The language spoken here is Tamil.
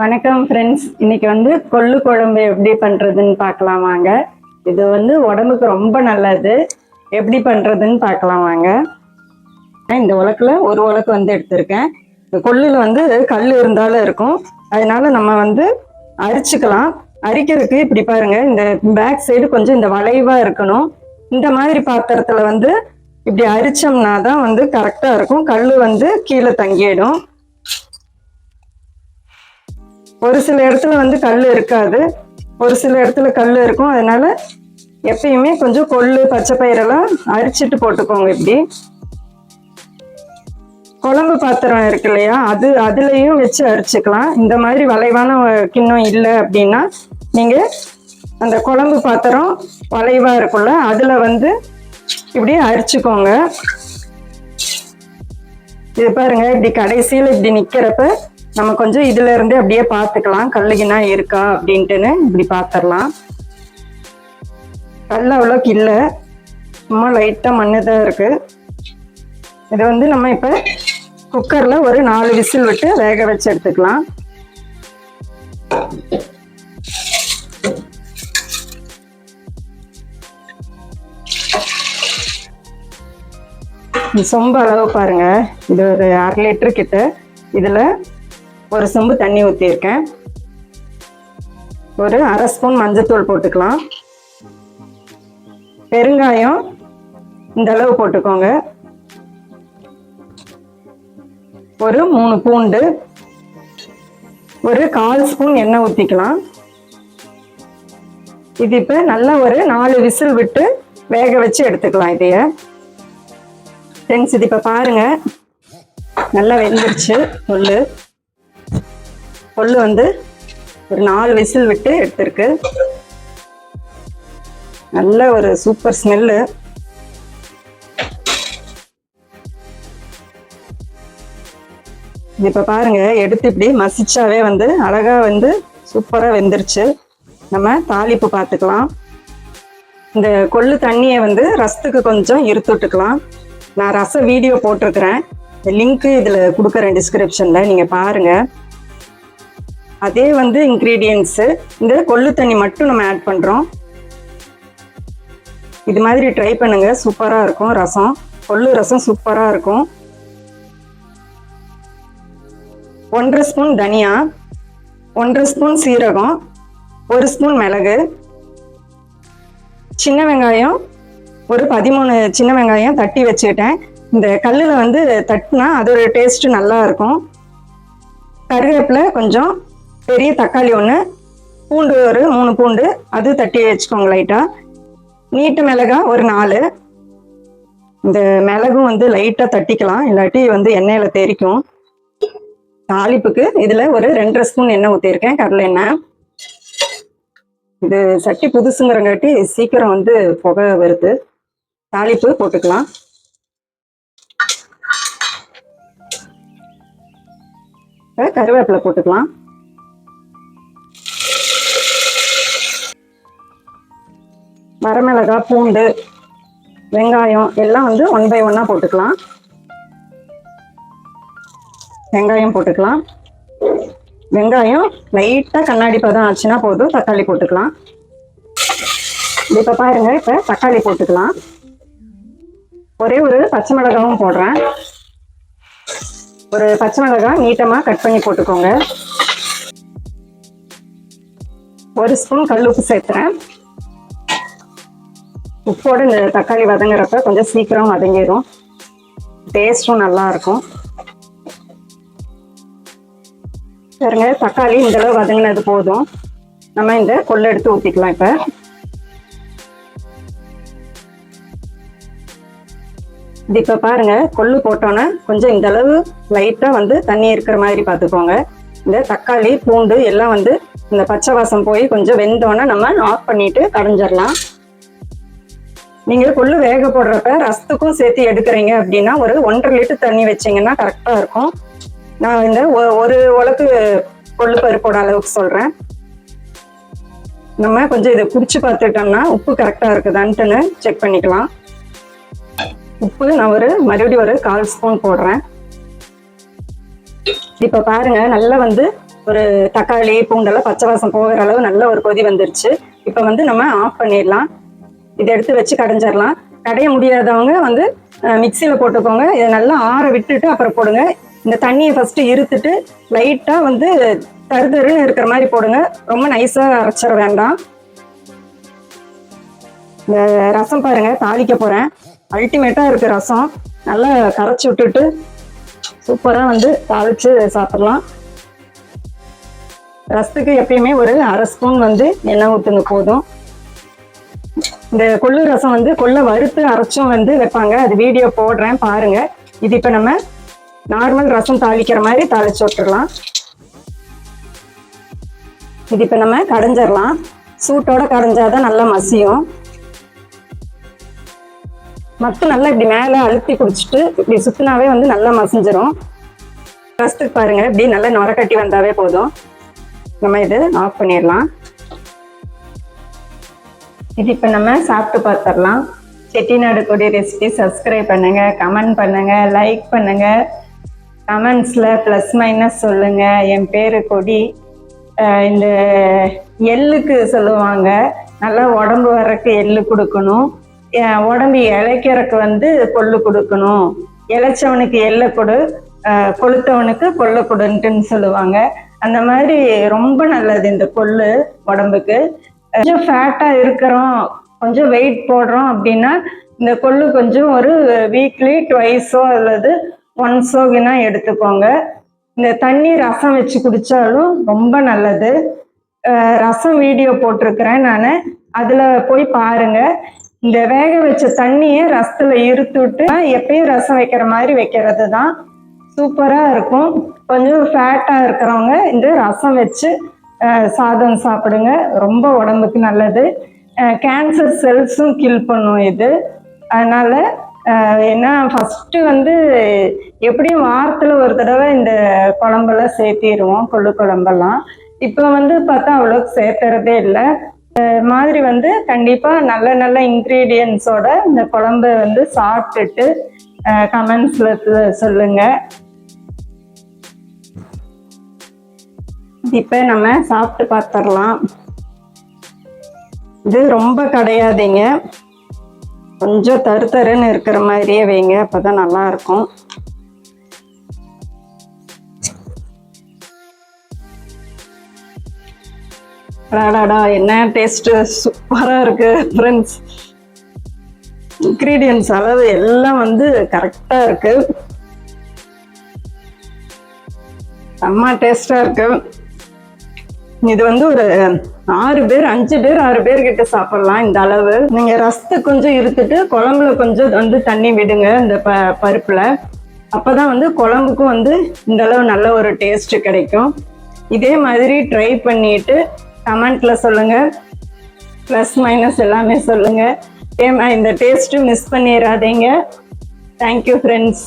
வணக்கம் ஃப்ரெண்ட்ஸ் இன்னைக்கு வந்து கொள்ளு குழம்பு எப்படி பண்றதுன்னு பார்க்கலாம் வாங்க. இது வந்து உடம்புக்கு ரொம்ப நல்லது. எப்படி பண்றதுன்னு பார்க்கலாம் வாங்க. இந்த உலக்கில் ஒரு உலக்கு வந்து எடுத்திருக்கேன். இந்த கொள்ளுல வந்து கல் இருந்தாலும் இருக்கும். அதனால நம்ம வந்து அரிச்சுக்கலாம். அரிக்கிறதுக்கு இப்படி பாருங்க இந்த பேக் சைடு கொஞ்சம் இந்த வளைவா இருக்கணும். இந்த மாதிரி பாத்திரத்துல வந்து இப்படி அரிச்சோம்னா தான் வந்து கரெக்டா இருக்கும். கல் வந்து கீழே தங்கிடும். ஒரு சில இடத்துல வந்து கல் இருக்காது. ஒரு சில இடத்துல கல் இருக்கும். அதனால எப்பயுமே கொஞ்சம் கொள்ளு பச்சை பயிரெல்லாம் அரிச்சிட்டு போட்டுக்கோங்க இப்படி. குழம்பு பாத்திரம் இருக்கு இல்லையா? அது அதுலேயும் வச்சு அரிச்சுக்கலாம். இந்த மாதிரி வளைவான கிண்ணம் இல்லை அப்படின்னா நீங்கள் அந்த குழம்பு பாத்திரம் வளைவாக இருக்கும்ல அதில் வந்து இப்படி அரிச்சுக்கோங்க. இது பாருங்க இப்படி கடைசியில் இப்படி நிற்கிறப்ப நம்ம கொஞ்சம் இதுல இருந்து அப்படியே பார்த்துக்கலாம். கல்லுகினா இருக்கா அப்படின்ட்டுன்னு இப்படி பார்த்துடலாம். கல் அவ்வளோக்கு இல்லை. சும்மா லைட்டாக மண்ணு தான் இருக்கு. இது வந்து நம்ம இப்போ குக்கரில் ஒரு நாலு விசில் விட்டு வேக வச்சு எடுத்துக்கலாம். சொம்ப அளவு பாருங்க. இது ஒரு அரை லிட்டரு கிட்ட. இதுல ஒரு சொம்பு தண்ணி ஊற்றியிருக்கேன் ஒரு அரை ஸ்பூன் மஞ்சத்தூள் போட்டுக்கலாம். பெருங்காயம் இந்த அளவு போட்டுக்கோங்க. ஒரு மூணு பூண்டு. ஒரு கால் ஸ்பூன் எண்ணெய் ஊற்றிக்கலாம் இது இப்போ நல்லா ஒரு நாலு விசில் விட்டு வேக வச்சு எடுத்துக்கலாம் இதைய. ஃப்ரெண்ட்ஸ் இது இப்போ பாருங்க. நல்லா வெந்துருச்சு கொள்ளு. கொள்ளு வந்து ஒரு நாலு விசில் விட்டு எடுத்திருக்கு. நல்ல ஒரு சூப்பர் ஸ்மெல்லு. இப்போ பாருங்க எடுத்து இப்படி மசிச்சாவே வந்து அழகா வந்து சூப்பரா வெந்துருச்சு. நம்ம தாளிப்பு பார்த்துக்கலாம் இந்த கொள்ளு தண்ணியை வந்து ரசத்துக்கு கொஞ்சம் இருத்து விட்டுக்கலாம். நான் ரச வீடியோ போட்டிருக்கிறேன். லிங்க்கு இதில் கொடுக்குறேன் டிஸ்கிரிப்ஷனில் நீங்கள் பாருங்கள் அதே வந்து இன்க்ரீடியன்ஸு இந்த கொள்ளு தண்ணி மட்டும் நம்ம ஆட் பண்ணுறோம் இது மாதிரி ட்ரை பண்ணுங்க. சூப்பராக இருக்கும் ரசம். கொள்ளு ரசம் சூப்பராக இருக்கும். ஒன்றரை ஸ்பூன் தனியா ஒன்றரை ஸ்பூன் சீரகம் ஒரு ஸ்பூன் மிளகு சின்ன வெங்காயம் ஒரு பதிமூணு சின்ன வெங்காயம் தட்டி வச்சுக்கிட்டேன். இந்த கல்லில் வந்து தட்டினா அதோட டேஸ்ட்டு நல்லா இருக்கும். கருவேப்பிலை கொஞ்சம் பெரிய தக்காளி ஒன்று பூண்டு ஒரு மூணு பூண்டு அது தட்டி வச்சுக்கோங்க லைட்டாக நீட்டு மிளகா ஒரு நாலு. இந்த மிளகும் வந்து லைட்டாக தட்டிக்கலாம் இல்லாட்டி வந்து எண்ணெயில் தெரிக்கும் தாளிப்புக்கு இதில் ஒரு ரெண்டரை ஸ்பூன் எண்ணெய் ஊற்றிருக்கேன் கடலை எண்ணெய். இது சட்டி புதுசுங்கிறங்காட்டி சீக்கிரம் வந்து புகை வருது. தாளிப்பு போட்டுக்கலாம். இப்ப கருவேப்பிலை போட்டுக்கலாம். வரமிளகா பூண்டு வெங்காயம் எல்லாம் வந்து ஒன் பை ஒன்னாக போட்டுக்கலாம். வெங்காயம் போட்டுக்கலாம். வெங்காயம் லைட்டாக கண்ணாடி பதம் ஆச்சுன்னா போதும். தக்காளி போட்டுக்கலாம். இப்போ பாருங்க இப்போ தக்காளி போட்டுக்கலாம். ஒரே ஒரு பச்சை மிளகாவும் போடுறேன். ஒரு பச்சை மிளகாய் நீட்டமாக கட் பண்ணி போட்டுக்கோங்க. ஒரு ஸ்பூன் கல் உப்பு சேர்த்துறேன். உப்போட இந்த தக்காளி வதங்குறப்ப கொஞ்சம் சீக்கிரம் வதங்கிடும். டேஸ்ட்டும் நல்லா இருக்கும் பாருங்க தக்காளி இந்த அளவு வதங்கினது போதும். நம்ம இந்த கொள்ளை எடுத்து ஊற்றிக்கலாம் இப்போ. இது இப்போ பாருங்க கொள்ளு போட்டோன்னே கொஞ்சம் இந்த அளவு லைட்டாக வந்து தண்ணி இருக்கிற மாதிரி பார்த்துக்கோங்க. இந்த தக்காளி பூண்டு எல்லாம் வந்து இந்த பச்சை வாசம் போய் கொஞ்சம் வெந்தோன்னே நம்ம ஆஃப் பண்ணிட்டு கடைஞ்சிடலாம் நீங்க கொள்ளு வேக போடுறப்ப ரசத்துக்கும் சேர்த்து எடுக்கிறீங்க அப்படின்னா ஒரு ஒன்றரை லிட்டர் தண்ணி வச்சீங்கன்னா கரெக்டா இருக்கும். நான் இந்த ஒ- ஒரு உலக்கு கொள்ளு பருப்போட அளவுக்கு சொல்றேன். நம்ம கொஞ்சம் இதை குடிச்சு பார்த்துட்டோம்னா உப்பு கரெக்டா இருக்குதான்ட்டுன்னு செக் பண்ணிக்கலாம். உப்பு நான் ஒரு மறுபடியும் ஒரு கால் ஸ்பூன் போடுறேன். இப்ப பாருங்க நல்லா வந்து ஒரு தக்காளி பூண்டெல்லாம் பச்சை வாசம் போகிற அளவு நல்ல ஒரு கொதி வந்துருச்சு. இப்போ வந்து நம்ம ஆஃப் பண்ணிடலாம். இதை எடுத்து வச்சு கடைஞ்சிடலாம். கடைய முடியாதவங்க வந்து மிக்சியில் போட்டுக்கோங்க. இதை நல்லா ஆற விட்டுட்டு அப்புறம் போடுங்க. இந்த தண்ணியை ஃபர்ஸ்ட் இருத்துட்டு லைட்டாக வந்து தருதருன்னு இருக்கிற மாதிரி போடுங்க. ரொம்ப நைஸாக அரைச்சிட வேண்டாம். இந்த ரசம் பாருங்க தாளிக்க போகிறேன் அல்டிமேட்டாக இருக்கு ரசம். நல்லா கரைச்சி விட்டுட்டு சூப்பராக வந்து தாளிச்சு சாப்பிட்லாம். ரசத்துக்கு எப்பயுமே ஒரு அரை ஸ்பூன் வந்து எண்ணெய் ஊற்றுங்க போதும். இந்த கொள்ளு ரசம் வந்து கொள்ளை வறுத்து அரைச்சும் வந்து வைப்பாங்க. அது வீடியோ போடுறேன் பாருங்க. இது இப்போ நம்ம நார்மல் ரசம் தாளிக்கிற மாதிரி தாளிச்சு விட்டுடலாம் இது இப்போ நம்ம கடைஞ்சிடலாம். சூட்டோட கடைஞ்சாதான் நல்லா மசியும். மத்து நல்லா இப்படி மேலே அழுத்தி குடிச்சிட்டு இப்படி சுத்தினாவே வந்து நல்லா மசிஞ்சிரும். ரசத்துக்கு பாருங்க இப்படி நல்லா நுர கட்டி வந்தாவே போதும். நம்ம இது ஆஃப் பண்ணிடலாம். இது இப்போ நம்ம சாப்பிட்டு பார்த்துடலாம் செட்டிநாடு கொடி ரெசிபி சப்ஸ்கிரைப் பண்ணுங்க கமெண்ட் பண்ணுங்க லைக் பண்ணுங்க. கமெண்ட்ஸில் ப்ளஸ் மைனஸ் சொல்லுங்க. என் பேர் கொடி. இந்த எள்ளுக்கு சொல்லுவாங்க. நல்லா உடம்பு வர்றதுக்கு எள்ளு கொடுக்கணும். உடம்பு இளைக்கிறதுக்கு வந்து கொள்ளு கொடுக்கணும். இளைச்சவனுக்கு எள்ளை கொடு. கொளுத்தவனுக்கு கொள்ளை கொடுன்ட்டுன்னு சொல்லுவாங்க. அந்த மாதிரி ரொம்ப நல்லது இந்த கொள்ளு உடம்புக்கு. கொஞ்சம் ஃபேட்டாக இருக்கிறோம் கொஞ்சம் வெயிட் போடுறோம் அப்படின்னா இந்த கொள்ளு கொஞ்சம் ஒரு வீக்லி ட்வைஸோ அல்லது ஒன்ஸோ வேணா எடுத்துக்கோங்க. இந்த தண்ணி ரசம் வச்சு குடித்தாலும் ரொம்ப நல்லது. ரசம் வீடியோ போட்டிருக்கிறேன் நான். அதில் போய் பாருங்கள் இந்த வேக வச்ச தண்ணியை ரசத்தில் இருத்து விட்டு எப்பயும் ரசம் வைக்கிற மாதிரி வைக்கிறது தான் சூப்பராக இருக்கும். கொஞ்சம் ஃபேட்டாக இருக்கிறவங்க இந்த ரசம் வச்சு சாதம் சாப்பிடுங்க. ரொம்ப உடம்புக்கு நல்லது. கேன்சர் செல்ஸும் கில் பண்ணும் இது. அதனால் ஏன்னா ஃபஸ்ட்டு வந்து எப்படியும் வாரத்தில் ஒரு தடவை இந்த குழம்பெல்லாம் சேர்த்திடுவோம் கொள்ளு குழம்பெல்லாம். இப்போ வந்து பார்த்தா அவ்வளோக்கு சேர்த்துறதே இல்லை. மாதிரி வந்து கண்டிப்பாக நல்ல நல்ல இன்க்ரீடியன்ஸோட இந்த குழம்பு வந்து சாப்பிட்டுட்டு கமெண்ட்ஸில் சொல்லுங்கள் இப்போ நம்ம சாப்பிட்டு பார்த்துடலாம் இது ரொம்ப கிடையாதுங்க. கொஞ்சம் தரு தருன்னு இருக்கிற மாதிரியே வைங்க. அப்பதான் நல்லா இருக்கும். ராடாடா என்ன டேஸ்ட் சூப்பராக இருக்கு ஃப்ரெண்ட்ஸ் இன்க்ரீடியன்ஸ் அளவு எல்லாம் வந்து கரெக்டாக இருக்கு. செம்ம டேஸ்ட்டாக இருக்குது இது வந்து ஒரு ஆறு பேர் அஞ்சு பேர் ஆறு பேர் கிட்ட சாப்பிடலாம் இந்த அளவு. நீங்க ரசத்தை கொஞ்சம் இருத்துட்டு குழம்புல கொஞ்சம் வந்து தண்ணி விடுங்க இந்த ப பருப்புல. அப்பதான் வந்து குழம்புக்கும் வந்து இந்த அளவு நல்ல ஒரு டேஸ்ட் கிடைக்கும். இதே மாதிரி ட்ரை பண்ணிட்டு கமெண்ட்ல சொல்லுங்க. ப்ளஸ் மைனஸ் எல்லாமே சொல்லுங்க. ஏமா இந்த டேஸ்ட்டு மிஸ் பண்ணிடாதீங்க தேங்க்யூ ஃப்ரெண்ட்ஸ்